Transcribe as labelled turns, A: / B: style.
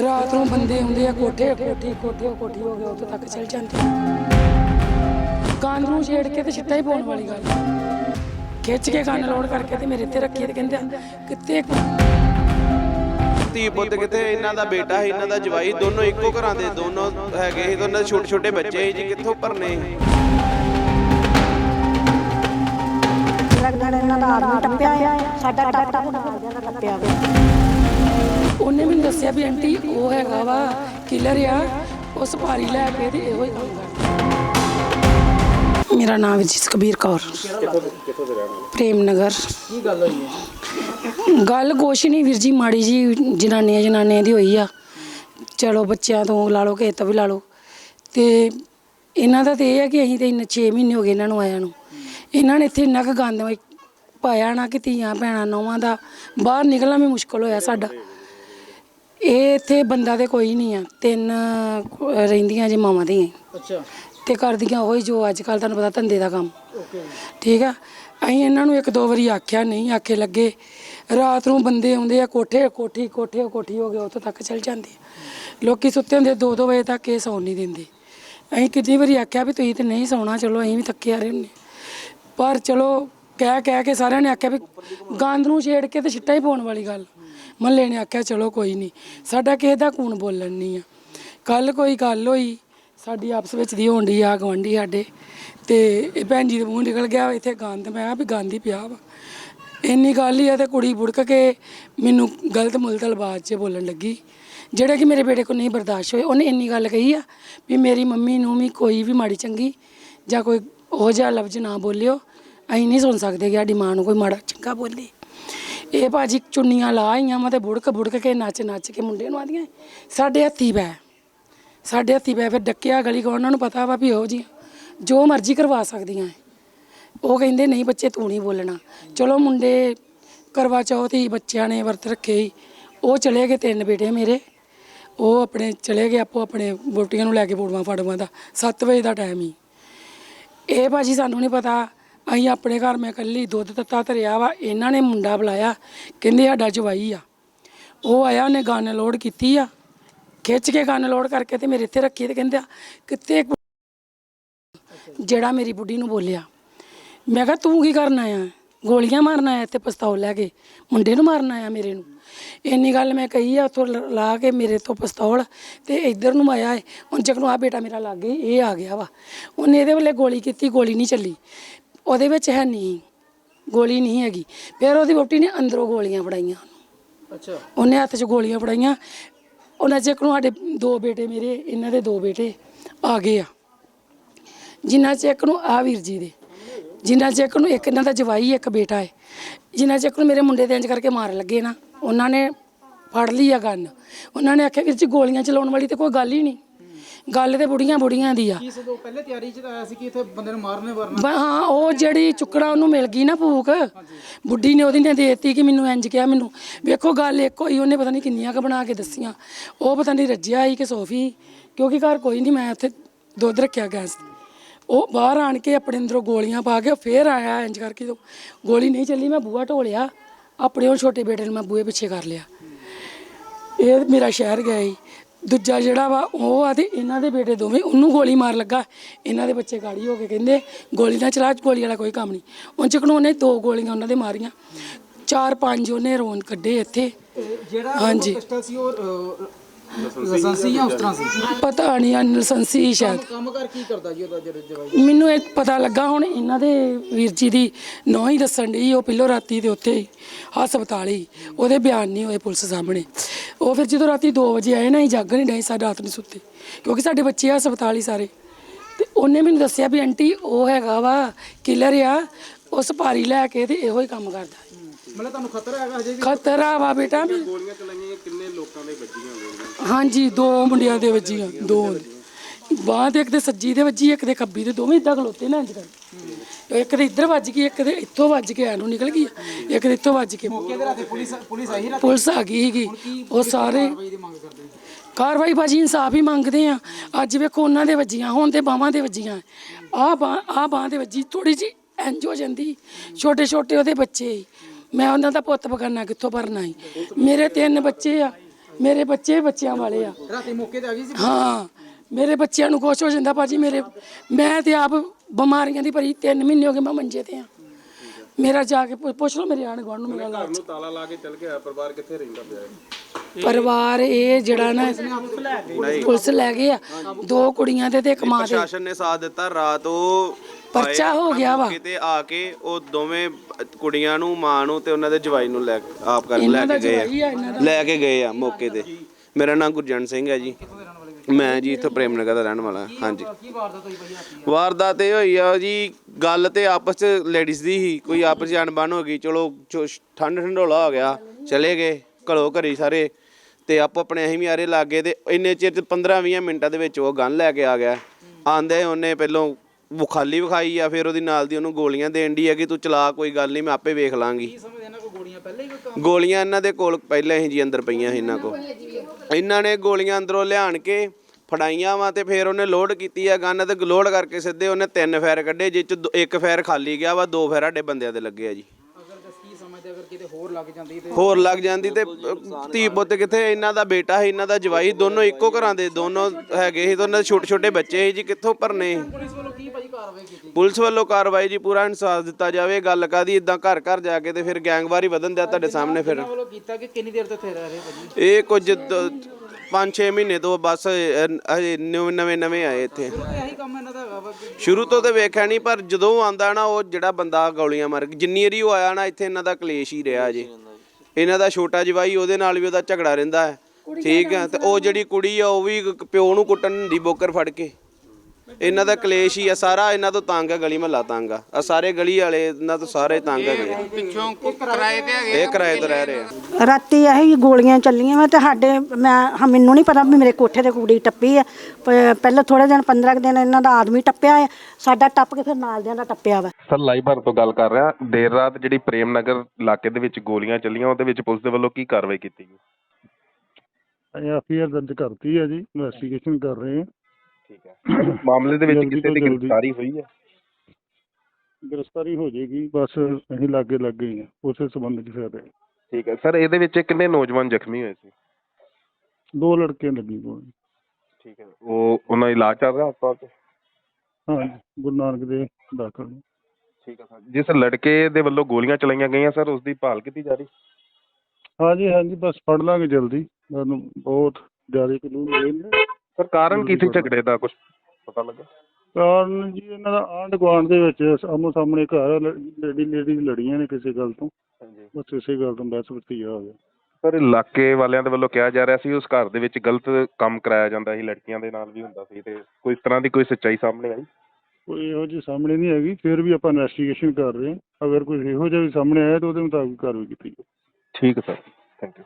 A: ਰਾਤ ਨੂੰ ਬੰਦੇ ਹੁੰਦੇ ਆ ਕੋਠੇ ਕੋਠੀ ਕੋਠੇ ਕੋਠੀ ਹੋ ਗਿਆ ਉੱਥੇ ਤੱਕ ਚਲ ਜਾਂਦੇ ਕੰਨ ਨੂੰ ਛੇੜ ਕੇ ਤੇ ਛਿੱਟਾ ਹੀ ਪਾਉਣ ਵਾਲੀ ਗੱਲ ਖਿੱਚ ਕੇ ਕੰਨ ਲੋਡ ਕਰਕੇ ਤੇ ਮੇਰੇ ਇੱਥੇ ਰੱਖੀ ਤੇ ਕਹਿੰਦੇ ਕਿੱਥੇ
B: ਧੀ ਪੁੱਤ ਕਿਤੇ ਇਹਨਾਂ ਦਾ ਬੇਟਾ ਸੀ ਇਹਨਾਂ ਦਾ ਜਵਾਈ ਦੋਨੋਂ ਇੱਕੋ ਘਰਾਂ ਦੇ ਦੋਨੋਂ ਹੈਗੇ ਸੀ ਦੋਨਾਂ ਦੇ ਛੋਟੇ ਛੋਟੇ ਬੱਚੇ ਸੀ ਜੀ ਕਿੱਥੋਂ ਭਰਨੇ?
C: ਲੱਗਦਾ ਇਹਨਾਂ ਦਾ ਆਦਮੀ ਟੱਪਿਆ ਆ ਸਾਡਾ ਟੱਪ ਟੱਪ ਨਾਲ ਦਾ ਟੱਪਿਆ ਵਾ
A: ਉਹਨੇ ਮੈਨੂੰ ਦੱਸਿਆ ਵੀ ਆਂਟੀ ਉਹ ਹੈਗਾ ਵਾ ਕਿਲਰ ਆ ਉਹ ਸਪਾਰੀ ਲੈ ਕੇ ਤੇ ਇਹੋ ਹੀ ਕੰਮ ਕਰਦਾ। ਮੇਰਾ ਨਾਮ ਹੈ ਜੀ ਕਬੀਰ ਕੌਰ। ਪ੍ਰੇਮ ਨਗਰ
D: ਕੀ ਗੱਲ ਹੋਈ ਹੈ?
A: ਗੱਲ ਕੁਛ ਨਹੀਂ ਵੀਰ ਜੀ ਮਾੜੀ ਜੀ ਜਨਾਨੀਆਂ ਜਨਾਨੀਆਂ ਦੀ ਹੋਈ ਆ। ਚਲੋ ਬੱਚਿਆਂ ਤੋਂ ਲਾ ਲਓ ਕਿਸੇ ਤੋਂ ਵੀ ਲਾ ਲਓ। ਤੇ ਇਹਨਾਂ ਦਾ ਤੇ ਇਹ ਹੈ ਕਿ ਅਸੀਂ ਤੇ ਇੰਨੇ 6 ਮਹੀਨੇ ਹੋ ਗਏ ਇਹਨਾਂ ਨੂੰ ਆਇਆਂ ਨੂੰ। ਇਹਨਾਂ ਨੇ ਇੱਥੇ ਇੰਨਾ ਕੁ ਗੰਦ ਪਾਇਆ ਨਾ ਕਿ ਧੀਆਂ ਭੈਣਾਂ ਨੌਵਾਂ ਦਾ ਬਾਹਰ ਨਿਕਲਣਾ ਵੀ ਮੁਸ਼ਕਲ ਹੋਇਆ ਸਾਡਾ। ਇਹ ਇੱਥੇ ਬੰਦਾ ਤੇ ਕੋਈ ਨਹੀਂ ਆ। ਤਿੰਨ ਕੁ- ਰਹਿੰਦੀਆਂ ਜੇ ਮਾਵਾਂ ਦੀਆਂ ਹੀ।
D: ਅੱਛਾ।
A: ਤੇ ਕਰਦੀਆਂ ਉਹੀ ਜੋ ਅੱਜ ਕੱਲ ਤੁਹਾਨੂੰ ਪਤਾ ਧੰਦੇ ਦਾ ਕੰਮ।
D: ਓਕੇ
A: ਠੀਕ ਆ? ਅਸੀਂ ਇਹਨਾਂ ਨੂੰ ਇੱਕ ਦੋ ਵਾਰੀ ਆਖਿਆ ਨਹੀਂ ਆਖੇ ਲੱਗੇ। ਰਾਤ ਨੂੰ ਬੰਦੇ ਆਉਂਦੇ ਆ ਕੋਠੇ ਕੋਠੀ ਕੋਠੇ ਕੋਠੀ ਹੋ ਗਿਆ ਉੱਥੋਂ ਤੱਕ ਚਲ ਜਾਂਦੇ ਆ। ਲੋਕੀ ਸੁੱਤੇ ਹੁੰਦੇ 2-2 ਵਜੇ ਤੱਕ ਇਹ ਸੌਣ ਨਹੀਂ ਦਿੰਦੇ। ਅਸੀਂ ਕਿੰਨੀ ਵਾਰੀ ਆਖਿਆ ਵੀ ਤੁਸੀਂ ਤੇ ਨਹੀਂ ਸੌਣਾ ਚਲੋ ਅਸੀਂ ਵੀ ਥੱਕੇ ਆ ਰਹੇ ਹੁੰਨੇ ਪਰ ਚਲੋ ਕਹਿ ਕਹਿ ਕੇ ਸਾਰਿਆਂ ਨੇ ਆਖਿਆ ਵੀ ਗੰਦ ਨੂੰ ਛੇੜ ਕੇ ਤੇ ਛਿੱਟਾ ਹੀ ਪਾਉਣ ਵਾਲੀ ਗੱਲ। ਮਹੱਲੇ ਨੇ ਆਖਿਆ, ਚਲੋ ਕੋਈ ਨਹੀਂ ਸਾਡਾ ਕਿਸੇ ਦਾ ਕੂਣ ਬੋਲਣ ਨਹੀਂ ਆ। ਕੱਲ ਕੋਈ ਗੱਲ ਹੋਈ, ਸਾਡੀ ਆਪਸ ਵਿੱਚ ਦੀ ਹੋਣ ਡਈ ਆ ਗਵੰਡੀ ਸਾਡੇ, ਤੇ ਇਹ ਭੈਣ ਜੀ ਦੇ ਮੂੰਹ ਨਿਕਲ ਗਿਆ, ਇੱਥੇ ਗੰਦ, ਮੈਂ ਕਿਹਾ ਵੀ ਗੰਦ ਹੀ ਪਿਆ ਵਾ। ਇੰਨੀ ਗੱਲ ਹੀ ਆ ਤੇ ਕੁੜੀ ਬੁੜਕ ਕੇ ਮੈਨੂੰ ਗਲਤ ਮੁਲਤ ਅਲਬਾਜ਼ 'ਚ ਬੋਲਣ ਲੱਗੀ। ਜਿਹੜਾ ਕਿ ਮੇਰੇ ਬੇਟੇ ਕੋ ਨਹੀਂ ਬਰਦਾਸ਼ਤ ਹੋਏ, ਉਹਨੇ ਇੰਨੀ ਗੱਲ ਕਹੀ ਆ ਵੀ ਮੇਰੀ ਮੰਮੀ ਨੂੰ ਵੀ ਕੋਈ ਵੀ ਮਾੜੀ ਚੰਗੀ ਜਾਂ ਕੋਈ ਉਹ ਜਿਹਾ ਲਫ਼ਜ਼ ਨਾ ਬੋਲਿਓ, ਅਸੀਂ ਨਹੀਂ ਸੁਣ ਸਕਦੇ ਕਿ ਸਾਡੀ ਮਾਂ ਨੂੰ ਕੋਈ ਮਾੜਾ ਚੰਗਾ ਬੋਲੇ। ਇਹ ਭਾਜੀ ਚੁੰਨੀਆਂ ਲਾ ਆਈਆਂ ਵਾ ਤੇ ਬੁੜਕ ਬੁੜਕ ਕੇ ਨੱਚ ਨੱਚ ਕੇ ਮੁੰਡੇ ਨੂੰ ਆਦੀਆਂ, ਸਾਡੇ ਹੱਥੀ ਬੈ ਸਾਡੇ ਹੱਥੀ ਬੈ ਫਿਰ ਡੱਕਿਆ ਗਲੀ ਕੋ ਉਹਨਾਂ ਨੂੰ ਪਤਾ ਵਾ ਵੀ ਉਹ ਜੀ ਜੋ ਮਰਜ਼ੀ ਕਰਵਾ ਸਕਦੀਆਂ ਐ। ਉਹ ਕਹਿੰਦੇ, ਨਹੀਂ ਬੱਚੇ, ਤੂੰ ਨਹੀਂ ਬੋਲਣਾ। ਚਲੋ ਮੁੰਡੇ, ਕਰਵਾ ਚੌਥ ਹੀ ਬੱਚਿਆਂ ਨੇ ਵਰਤ ਰੱਖੇ ਸੀ। ਉਹ ਚਲੇ ਗਏ ਤਿੰਨ ਬੇਟੇ ਮੇਰੇ। ਉਹ ਆਪਣੇ ਚਲੇ ਗਏ ਆਪੋ ਆਪਣੇ ਵੋਟੀਆਂ ਨੂੰ ਲੈ ਕੇ ਫੋਟੋਆਂ ਫਾੜਵਾਂ ਦਾ। 7 ਵਜੇ ਦਾ ਟਾਈਮ ਹੀ ਇਹ ਭਾਜੀ ਸਾਨੂੰ ਨਹੀਂ ਪਤਾ ਅਸੀਂ ਆਪਣੇ ਘਰ ਮੈਂ ਇਕੱਲੀ ਦੁੱਧ ਤੱਤਾ ਧਰਿਆ ਵਾ ਇਹਨਾਂ ਨੇ ਮੁੰਡਾ ਬੁਲਾਇਆ ਕਹਿੰਦੇ ਸਾਡਾ ਜਵਾਈ ਆ। ਉਹ ਆਇਆ ਉਹਨੇ ਗਨ ਲੋਡ ਕੀਤੀ ਆ ਖਿੱਚ ਕੇ ਗਨ ਲੋਡ ਕਰਕੇ ਤੇ ਮੇਰੇ ਇੱਥੇ ਰੱਖੀ ਤੇ ਕਹਿੰਦੇ ਆ, ਕਿੱਥੇ ਜਿਹੜਾ ਮੇਰੀ ਬੁੱਢੀ ਨੂੰ ਬੋਲਿਆ। ਮੈਂ ਕਿਹਾ ਤੂੰ ਕੀ ਕਰਨ ਆਇਆ? ਗੋਲੀਆਂ ਮਾਰਨ ਆਇਆ ਇੱਥੇ ਪਿਸਤੌਲ ਲੈ ਕੇ ਮੁੰਡੇ ਨੂੰ ਮਾਰਨ ਆਇਆ ਮੇਰੇ ਨੂੰ? ਇੰਨੀ ਗੱਲ ਮੈਂ ਕਹੀ ਆ ਉੱਥੋਂ ਲ- ਲਾ ਕੇ ਮੇਰੇ ਤੋਂ ਪਿਸਤੌਲ ਤੇ ਇੱਧਰ ਨੂੰ ਆਇਆ ਏ। ਹੁਣ ਜਗ ਨੂੰ ਆ ਬੇਟਾ ਮੇਰਾ ਲੱਗ ਗਈ ਇਹ ਆ ਗਿਆ ਵਾ। ਉਹਨੇ ਇਹਦੇ ਵੱਲੇ ਗੋਲੀ ਕੀਤੀ ਗੋਲੀ ਨਹੀਂ ਚੱਲੀ। ਉਹਦੇ ਵਿੱਚ ਹੈ ਨਹੀਂ ਗੋਲੀ ਨਹੀਂ ਹੈਗੀ। ਫਿਰ ਉਹਦੀ ਵੋਟੀ ਨੇ ਅੰਦਰੋਂ ਗੋਲੀਆਂ ਫੜਾਈਆਂ। ਉਹਨੂੰ
D: ਅੱਛਾ।
A: ਉਹਨੇ ਹੱਥ 'ਚ ਗੋਲੀਆਂ ਫੜਾਈਆਂ। ਉਹਨਾਂ ਚਿਰ ਨੂੰ ਸਾਡੇ ਦੋ ਬੇਟੇ ਮੇਰੇ ਇਹਨਾਂ ਦੇ ਦੋ ਬੇਟੇ ਆ ਗਏ ਆ। ਜਿਨ੍ਹਾਂ ਚਿਰ ਨੂੰ ਆ ਵੀਰ ਜੀ ਦੇ। ਜਿਨ੍ਹਾਂ ਚਿਰ ਨੂੰ ਇੱਕ ਇਹਨਾਂ ਦਾ ਜਵਾਈ ਇੱਕ ਬੇਟਾ ਹੈ। ਜਿਨ੍ਹਾਂ ਚਿਰ ਨੂੰ ਮੇਰੇ ਮੁੰਡੇ ਦੇ ਇੰਜ ਕਰਕੇ ਮਾਰ ਲੱਗੇ ਨਾ ਉਹਨਾਂ ਨੇ ਫੜ ਲਈ ਆ ਗਨ। ਉਹਨਾਂ ਨੇ ਆਖਿਆ ਵੀਰ ਜੀ ਗੋਲੀਆਂ ਚਲਾਉਣ ਵਾਲੀ ਤੇ ਕੋਈ ਗੱਲ ਹੀ ਨਹੀਂ। ਗੱਲ ਤੇ ਬੁੜੀਆਂ ਬੁੜੀਆਂ ਦੀ ਆ।
D: ਕੀ ਸਗੋਂ ਪਹਿਲੇ ਤਿਆਰੀ ਚ ਤਾਂ ਆਇਆ ਸੀ ਕਿ ਇੱਥੇ ਬੰਦੇ ਨੂੰ ਮਾਰਨੇ ਵਰਨਾ?
A: ਬ- ਹਾਂ ਉਹ ਜਿਹੜੀ ਚੁੱਕੜਾ ਉਹਨੂੰ ਮਿਲ ਗਈ ਨਾ ਭੂਕ। ਬੁੱਢੀ ਨੇ ਉਹਦੀ ਨੇ ਦੇਤੀ ਕਿ ਮੈਨੂੰ ਇੰਜ ਕਿਹਾ ਮੈਨੂੰ। ਵੇਖੋ ਗੱਲ ਇੱਕੋ ਹੀ ਉਹਨੇ ਪਤਾ ਨਹੀਂ ਕਿੰਨੀਆਂ ਕ ਬਣਾ ਕੇ ਦੱਸੀਆਂ। ਉਹ ਪਤਾ ਨਹੀਂ ਰੱਜਿਆ ਸੀ ਕਿ ਸੋਫੀ ਕਿਉਂਕਿ ਘਰ ਕੋਈ ਨਹੀਂ ਮੈਂ ਉੱਥੇ ਦੁੱਧ ਰੱਖਿਆ ਗੈਸ ਤੇ। ਉਹ ਬਾਹਰ ਆਣ ਕੇ ਆਪਣੇ ਅੰਦਰੋਂ ਗੋਲੀਆਂ ਪਾ ਕੇ ਫੇਰ ਆਇਆ ਇੰਜ ਕਰਕੇ ਤੋਂ ਗੋਲੀ ਨਹੀਂ ਚੱਲੀ ਮੈਂ ਬੂਹਾ ਢੋਲਿਆ। ਆਪਣੇ ਉਹ ਛੋਟੇ ਬੇਟੇ ਨੂੰ ਮੈਂ ਬੂਹੇ ਪਿੱਛੇ ਕਰ ਲਿਆ। ਇਹ ਮੇਰਾ ਸ਼ਹਿਰ ਗਿਆ ਸੀ। ਦੂਜਾ ਜਿਹੜਾ ਵਾ ਉਹ ਆ ਤੇ ਇਹਨਾਂ ਦੇ ਬੇਟੇ ਦੋਵੇਂ ਉਹਨੂੰ ਗੋਲੀ ਮਾਰ ਲੱਗਾ। ਇਹਨਾਂ ਦੇ ਬੱਚੇ ਗਾੜੀ ਹੋ ਕੇ ਕਹਿੰਦੇ ਗੋਲੀ ਨਾ ਚਲਾ ਗੋਲੀ ਵਾਲਾ ਕੋਈ ਕੰਮ ਨਹੀਂ। ਉਹ ਚਕਣੋਂ ਉਹਨੇ ਦੋ ਗੋਲੀਆਂ ਉਹਨਾਂ ਦੇ ਮਾਰੀਆਂ। ਚਾਰ ਪੰਜ ਉਹਨੇ ਰੋਣ ਕੱਢੇ ਇੱਥੇ।
D: ਜਿਹੜਾ
A: ਹਾਂਜੀ।
D: ਪਿਸਟਲ ਸੀ ਉਹ ਅਹ, ਲਾਇਸੈਂਸੀ ਜਾਂ ਉਸ ਤਰ੍ਹਾਂ ਸੀ?
A: ਪਤਾ ਨਹੀਂ ਅਨਲਸੰਸੀ ਸ਼ਾਇਦ।
D: ਕੰਮ ਕਰ ਕੀ ਕਰਦਾ ਜੀ ਉਹਦਾ ਜਿਹੜਾ ਜਵਾਈ?
A: ਮੈਨੂੰ ਇਹ ਪਤਾ ਲੱਗਾ ਹੁਣ ਇਹਨਾਂ ਦੇ ਵੀਰ ਜੀ ਦੀ ਨੌਂ ਹੀ ਦੱਸਣ ਡਈ ਉਹ ਪਿੱਲੋ ਰਾਤੀ ਦੇ ਉੱਥੇ ਹਸਪਤਾਲ ਹੀ। ਉਹਦੇ ਬਿਆਨ ਨਹੀਂ ਹੋਏ ਪੁਲਿਸ ਸਾਹਮਣੇ। ਉਹ ਫਿਰ ਜਦੋਂ ਰਾਤੀ 2 ਵਜੇ ਆਏ ਨਾ ਹੀ ਜਾਗ ਨਹੀਂ ਡਏ ਸਾਡੀ ਰਾਤ ਨਹੀਂ ਸੁੱਤੇ। ਕਿਉਂਕਿ ਸਾਡੇ ਬੱਚੇ ਹਸਪਤਾਲ ਹੀ ਸਾਰੇ। ਤੇ ਉਹਨੇ ਮੈਨੂੰ ਦੱਸਿਆ ਵੀ ਆਂਟੀ ਉਹ ਹੈਗਾ ਵਾ ਕਿਲਰ ਆ ਉਹ ਸਪਾਰੀ ਲੈ ਕੇ ਤੇ ਇਹੋ ਹੀ ਕੰਮ ਕਰਦਾ।
D: ਮਤਲਬ ਤੁਹਾਨੂੰ ਖਤਰਾ ਹੈਗਾ ਹਜੇ ਵੀ?
A: ਖਤਰਾ ਵਾ ਬੇਟਾ ਵੀ।
B: ਗੋਲੀਆਂ ਚਲਾਈਆਂ ਕਿੰਨੇ ਲੋਕਾਂ ਦੇ ਵੱਜੀਆਂ ਗੋਲੀਆਂ?
A: ਹਾਂਜੀ ਦੋ ਮੁੰਡਿਆਂ ਦੇ ਵੱਜੀਆਂ ਦੋ। ਬਾਂਹ ਤੇ ਇੱਕ ਦੇ ਸੱਜੀ ਦੇ ਵੱਜੀ ਇੱਕ ਦੇ ਖੱਬੀ ਦੇ ਦੋਵੇਂ ਇਦਾਂ ਖਲੋਤੇ ਨਾ ਇੰਜ ਕਰ ਇੱਕ ਦੇ ਇੱਧਰ ਵੱਜ ਗਈ ਇੱਕ ਦੇ ਇੱਥੋਂ ਵੱਜ ਕੇ ਐਨੂੰ ਨਿਕਲ ਗਈ ਇੱਕ ਦੇ ਇੱਥੋਂ ਵੱਜ ਕੇ।
D: ਰਾਤੇ ਪੁਲਿਸ ਪੁਲਿਸ ਆਈ ਰਾਤ?
A: ਪੁਲਿਸ ਆ ਗਈ ਸੀਗੀ। ਉਹ ਸਾਰੇ
D: ਕਾਰਵਾਈ
A: ਬਾਜੀ ਇਨਸਾਫ ਹੀ ਮੰਗਦੇ ਆ। ਅੱਜ ਵੇਖੋ ਉਹਨਾਂ ਦੇ ਵੱਜੀਆਂ ਹੁਣ ਤੇ ਬਾਹਾਂ ਦੇ ਵੱਜੀਆਂ। ਆਹ ਬਾਹ ਆਹ ਬਾਹ ਦੇ ਵੱਜੀ ਥੋੜੀ ਜੀ ਇੰਜ ਹੋ ਜਾਂਦੀ। ਛੋਟੇ ਛੋਟੇ ਉਹਦੇ ਬੱਚੇ। ਮੈਂ ਉਹਨਾਂ ਦਾ ਪੁੱਤ ਬਗਾਨਾ ਕਿੱਥੋਂ ਭਰਨਾ ਸੀ ਮੇਰੇ ਤਿੰਨ ਬੱਚੇ ਆ। ਮੇਰੇ ਬੱਚੇ ਬੱਚਿਆਂ ਵਾਲੇ ਆ।
D: ਰਾਤੀ ਮੌਕੇ ਤੇ ਆ ਗਈ ਸੀ?
A: ਹਾਂ ਮੇਰੇ ਬੱਚਿਆਂ ਨੂੰ ਖੁਸ਼ ਹੋ ਜਾਂਦਾ ਭਾਜੀ ਮੇਰੇ ਮੈਂ ਤੇ ਆਪ ਬਿਮਾਰੀਆਂ ਦੀ ਭਰੀ 3 ਮਹੀਨੇ ਹੋ ਗਏ ਮੈਂ ਮੰਜੇ ਤੇ ਆ। ਮੇਰਾ ਜਾ ਕੇ ਪੁੱਛ ਲਓ ਮੇਰੇ ਆਣ ਗੁਆਂਢ ਨੂੰ ਮੇਰਾ ਇਲਾਜ।
E: ਨੂੰ ਤਾਲਾ ਲਾ ਕੇ ਚਲ ਗਿਆ ਪਰਿਵਾਰ ਕਿੱਥੇ ਰਹਿੰਦਾ ਪਿਆ ਹੈ
A: ਪਰਿਵਾਰ ਇਹ ਜਿਹੜਾ ਨਾ ਪੁਲਿਸ ਲੈ ਗਏ ਆ। ਦੋ ਕੁੜੀਆਂ ਤੇ ਤੇ ਇੱਕ ਮਾਂ ਤੇ।
B: ਪ੍ਰਸ਼ਾਸਨ ਨੇ ਸਾਥ ਦਿੱਤਾ ਰਾਤ ਉਹ
A: ਪਰਚਾ
B: ਆਏ
A: ਹੋ ਗਿਆ ਵਾ।
B: ਮੌਕੇ ਤੇ ਆ ਕੇ ਉਹ ਦੋਵੇਂ ਕੁੜੀਆਂ ਨੂੰ ਮਾਂ ਨੂੰ ਤੇ ਉਹਨਾਂ ਦੇ ਜਵਾਈ ਨੂੰ ਲੈ ਕੇ- ਆਪ ਕਰ
A: ਇਹਨਾਂ
B: ਲੈ
A: ਦਾ
B: ਕੇ ਗਏ
A: ਜਵਾਈ ਆ,
B: ਆ
A: ਇਹਨਾਂ
B: ਲੈ ਕੇ ਗਏ ਆ ਮੌਕੇ ਤੇ। ਮੇਰਾ ਨਾਮ ਗੁਰਜਨ ਸਿੰਘ ਹੈ ਜੀ। ਮੈਂ ਜੀ ਇੱਥੋਂ ਪ੍ਰੇਮ ਨਗਰ ਦਾ ਰਹਿਣ ਵਾਲਾ ਹਾਂਜੀ।
D: ਵਾਰਦਾਤ
B: ਇਹ ਹੋਈ ਆ ਜੀ ਗੱਲ ਤੇ ਆਪਸ ਚ ਲੇਡੀਜ਼ ਦੀ ਹੀ ਕੋਈ ਆਪਸ ਚ ਅਣਬਣ ਹੋ ਗਈ ਚਲੋ ਚੋ- ਠੰਡ ਠੰਡੋਲਾ ਹੋ ਗਿਆ ਚਲੇ ਗਏ। ਘਰੋਂ ਘਰੀ ਸਾਰੇ ਤੇ ਆਪੋ ਆਪਣੇ ਅਸੀਂ ਵੀ ਆਰੇ ਲੱਗੇ ਤੇ ਇੰਨੇ ਚਿਰ ਚ 15 20 ਮਿੰਟਾਂ ਦੇ ਵਿੱਚ ਉਹ ਗਨ ਲੈ ਕੇ ਆ ਗਿਆ। ਆਂਦੇ ਉਹਨੇ ਪਹਿਲੋਂ ਉਹ ਖਾਲੀ ਵਿਖਾਈ ਆ ਫਿਰ ਉਹਦੀ ਨਾਲ ਦੀ ਉਹਨੂੰ ਗੋਲੀਆਂ ਦੇਣ ਦੀ ਆ ਕਿ ਤੂੰ ਚਲਾ ਕੋਈ ਗੱਲ ਨਹੀਂ ਮੈਂ ਆਪੇ ਵੇਖ ਲਾਂਗੀ।
D: ਕੀ ਸਮਝਦੇ ਇਹਨਾਂ ਕੋ ਗੋਲੀਆਂ? ਪਹਿਲੇ ਹੀ ਕੋਈ ਕੰਮ
B: ਗੋਲੀਆਂ ਇਹਨਾਂ ਦੇ ਕੋਲ ਪਹਿਲਾਂ ਹੀ ਜੀ ਅੰਦਰ ਪਈਆਂ ਸੀ ਇਹਨਾਂ ਕੋਲ। ਇਹਨਾਂ ਨੇ ਗੋਲੀਆਂ ਅੰਦਰੋਂ ਲਿਆਣ ਕੇ ਫੜਾਈਆਂ ਵਾ ਤੇ ਫਿਰ ਉਹਨੇ ਲੋਡ ਕੀਤੀ ਆ ਗਨ ਤੇ ਲੋਡ ਕਰਕੇ ਸਿੱਧੇ ਉਹਨੇ ਤਿੰਨ ਫਾਇਰ ਕੱਢੇ ਜਿਸ ਚ ਦੋ- ਇੱਕ ਫਾਇਰ ਖਾਲੀ ਗਿਆ ਵਾ ਦੋ ਫਾਇਰ ਸਾਡੇ ਬੰਦਿਆਂ ਦੇ ਲੱਗੇ ਆ ਜੀ।
D: ਕੀ ਸਮਝਦੇ ਅਗਰ ਕਿਤੇ ਹੋਰ ਲੱਗ ਜਾਂਦੀ ਤੇ
B: ਹੋਰ ਲੱਗ ਜਾਂਦੀ ਤੇ ਧੀ ਪੁੱਤ ਕਿੱਥੇ ਇਹਨਾਂ ਦਾ ਬੇਟਾ ਸੀ ਇਹਨਾਂ ਦਾ ਜਵਾਈ ਦੋਨੋਂ ਇੱਕੋ ਘਰਾਂ ਦੇ ਦੋਨੋਂ ਹੈਗੇ ਸੀ ਦੋਨਾਂ ਦੇ ਛੋਟੇ ਛੋਟੇ ਬੱਚੇ ਸੀ ਜੀ ਕਿੱਥੋਂ ਭਰਨੇ?
D: ਪੁਲਿਸ ਵੱਲੋਂ ਕੀ ਭਾਈ ਕਾਰਵਾਈ ਕੀਤੀ?
B: ਪੁਲਿਸ ਵੱਲੋਂ ਕਾਰਵਾਈ ਜੀ ਪੂਰਾ ਇਨਸਾਫ ਦਿੱਤਾ ਜਾਵੇ ਗੱਲ ਕਾਦੀ ਇਦਾਂ ਘਰ ਘਰ ਜਾ ਕੇ ਤੇ ਫਿਰ ਗੈਂਗਵਾਰੀ ਵਧਣ ਦਿਆ ਤੁਹਾਡੇ ਸਾਹਮਣੇ ਫਿਰ।
D: ਵੱਲੋਂ ਕੀਤਾ ਕਿ ਕਿੰਨੀ ਦੇਰ ਤੋਂ ਇੱਥੇ ਰਹਿ ਰਹੇ ਭਾਜੀ?
B: ਇਹ ਕੁਝ 5-6 ਮਹੀਨੇ ਤੋਂ ਬਸ ਹਜੇ ਨਵੇਂ ਨਵੇਂ ਆਏ ਇੱਥੇ।
D: ਸ਼ੁਰੂ ਤੋਂ ਇਹੀ ਕੰਮ ਇਹਨਾਂ ਦਾ ਹੈਗਾ ਵਾ ਕਿ
B: ਸ਼ੁਰੂ ਤੋਂ ਤੇ ਵੇਖਿਆ ਨਹੀਂ ਪਰ ਜਦੋਂ ਆਂਦਾ ਨਾ ਉਹ ਜਿਹੜਾ ਬੰਦਾ ਗੋਲੀਆਂ ਮਾਰ ਕੇ ਜਿੰਨੀ ਵਾਰੀ ਉਹ ਆਇਆ ਨਾ ਇੱਥੇ ਇਹਨਾਂ ਦਾ ਕਲੇਸ਼ ਹੀ ਰਿਹਾ ਜੀ ਇਹਨਾਂ ਦਾ ਛੋਟਾ ਜਵਾਈ ਉਹਦੇ ਨਾਲ ਵੀ ਉਹਦਾ ਝਗੜਾ ਰਹਿੰਦਾ ਹੈ। ਠੀਕ ਹੈ ਤੇ ਉਹ ਜਿਹੜੀ ਕੁੜੀ ਆ ਉਹ ਵੀ ਪਿਓ ਨੂੰ ਕੁੱਟਣ ਦੀ ਬੋਕਰ ਫੜ ਕੇ। ਇਹਨਾਂ ਦਾ ਕਲੇਸ਼ ਹੀ ਆ ਸਾਰਾ ਇਹਨਾਂ ਤੋਂ ਤੰਗ ਆ ਗਲੀ ਮਹੱਲਾ ਤੰਗ ਆ। ਆ ਸਾਰੇ ਗਲੀ ਵਾਲੇ ਇਹਨਾਂ ਤੋਂ ਸਾਰੇ ਤੰਗ ਆ।
E: ਪਿੱਛੋਂ ਕਿਰਾਏ ਤੇ ਹੈਗੇ
B: ਇਹ ਕਿਰਾਏ ਤੋਂ ਰਹਿ ਰਹੇ ਆ।
C: ਰਾਤੀ ਇਹੀ ਗੋਲੀਆਂ ਚੱਲੀਆਂ ਵਾ ਤੇ ਸਾਡੇ ਮੈਂ ਹਾਂ, ਮੈਨੂੰ ਨਹੀਂ ਪਤਾ ਵੀ ਮੇਰੇ ਕੋਠੇ ਤੇ ਕੁੜੀ ਟੱਪੀ ਆ। ਪ- ਪਹਿਲਾਂ ਥੋੜੇ ਦਿਨ 15 ਕੁ ਦਿਨ ਇਹਨਾਂ ਦਾ ਆਦਮੀ ਟੱਪਿਆ ਆ ਸਾਡਾ ਟੱਪ ਕੇ ਫਿਰ ਨਾਲ ਦਿਆਂ ਦਾ ਟੱਪਿਆ ਵਾ।
F: ਸਰ ਲਾਈਵ ਭਾਰਤ ਤੋਂ ਗੱਲ ਕਰ ਰਿਹਾ ਦੇਰ ਰਾਤ ਜਿਹੜੀ ਪ੍ਰੇਮ ਨਗਰ ਇਲਾਕੇ ਦੇ ਵਿੱਚ ਗੋਲੀਆਂ ਚੱਲੀਆਂ ਉਹਦੇ ਵਿੱਚ ਪੁਲਿਸ ਦੇ ਵੱਲੋਂ ਕੀ ਕਾਰਵਾਈ ਕੀਤੀ ਗਈ?
G: ਅਸੀਂ ਐਫਆਈਆਰ ਦਰਜ ਕਰਤੀ ਹੈ ਜੀ ਇਨਵੈਸਟੀਗੇਸ਼ਨ ਕਰ ਰਹੇ ਹਾਂ
F: ਠੀਕ ਹੈ। ਮਾਮਲੇ ਦੇ ਵਿੱਚ ਕਿਸੇ ਦੀ। ਗ੍ਰਿਫਤਾਰੀ ਹੋਈ ਹੈ?
G: ਗ੍ਰਿਫਤਾਰੀ ਹੋ ਜਾਏਗੀ ਬਸ ਅਸੀਂ ਲਾਗੇ ਲੱਗੇ ਹੀ ਹਾਂ ਉਸੇ ਸੰਬੰਧ ਚ ਫਿਰ
F: ਠੀਕ ਹੈ। ਸਰ ਇਹਦੇ ਵਿੱਚ ਕਿੰਨੇ ਨੌਜਵਾਨ ਜ਼ਖਮੀ ਹੋਏ ਸੀ?
G: ਦੋ ਲੜਕੇ ਲੱਗੀ ਗੋਲੀ
F: ਠੀਕ ਹੈ। ਉਹ ਉਹਨਾਂ ਦਾ ਇਲਾਜ ਚੱਲ ਰਿਹਾ ਹਸਪਤਾਲ 'ਚ?
G: ਹਾਂ ਗੁਰੂ ਨਾਨਕ ਦੇ ਦਾਖਲ ਨੇ।
F: ਠੀਕ ਹੈ ਸਰ। ਜਿਸ ਲੜਕੇ ਦੇ ਵੱਲੋਂ ਗੋਲੀਆਂ ਚਲਾਈਆਂ ਗਈਆਂ ਸਰ ਉਸ ਦੀ ਭਾਲ ਕੀਤੀ ਜਾ ਰਹੀ?
G: ਹਾਂਜੀ ਹਾਂਜੀ ਬਸ ਫੜ ਲਾਂਗੇ ਜਲਦੀ। ਸਾਨੂੰ ਬਹੁਤ ਜ਼ਿਆਦਾ ਕਾਨੂੰਨ ਰਹੇ ਨੇ
F: ਸਰ ਕਾਰਨ ਕੀ ਸੀ ਝਗੜੇ ਦਾ ਕੁਝ ਪਤਾ ਲੱਗਾ
G: ਕਾਰਨ ਜੀ ਇਹਨਾਂ ਦਾ ਆਂਢ ਗੁਆਂਢ ਦੇ ਵਿੱਚ ਆਮੋ ਸਾਹਮਣੇ ਘਰ ਲੇਡੀ ਲੇਡੀ ਲੜੀਆਂ ਨੇ ਕਿਸੇ ਗੱਲ ਤੋਂ।
F: ਹਾਂਜੀ।
G: ਬਸ ਇਸੇ ਗੱਲ ਤੋਂ ਬਹਿਸ ਵਰਤੀਆ ਹੋ ਗਿਆ
F: ਸਰ ਇਲਾਕੇ ਵਾਲਿਆਂ ਦੇ ਵੱਲੋਂ ਕਿਹਾ ਜਾ ਰਿਹਾ ਸੀ ਉਸ ਘਰ ਦੇ ਵਿੱਚ ਗਲਤ ਕੰਮ ਕਰਾਇਆ ਜਾਂਦਾ ਸੀ ਲੜਕੀਆਂ ਦੇ ਨਾਲ ਵੀ ਹੁੰਦਾ ਸੀ ਤੇ ਕੋਈ ਇਸ ਤਰ੍ਹਾਂ ਦੀ ਕੋਈ ਸੱਚਾਈ ਸਾਹਮਣੇ ਆਈ?
G: ਕੋਈ ਇਹੋ ਜਿਹੀ ਸਾਹਮਣੇ ਨਹੀਂ ਹੈਗੀ ਫਿਰ ਵੀ ਆਪਾਂ ਇਨਵੈਸਟੀਗੇਸ਼ਨ ਕਰ ਰਹੇ ਹਾਂ। ਅਗਰ ਕੋਈ ਇਹੋ ਜਿਹਾ ਵੀ ਸਾਹਮਣੇ ਆਇਆ ਤਾਂ ਉਹਦੇ ਮੁਤਾਬਿਕ ਕਾਰਵਾਈ ਕੀਤੀ ਜਾਊ।
F: ਠੀਕ ਹੈ ਸਰ ਥੈਂਕ ਯੂ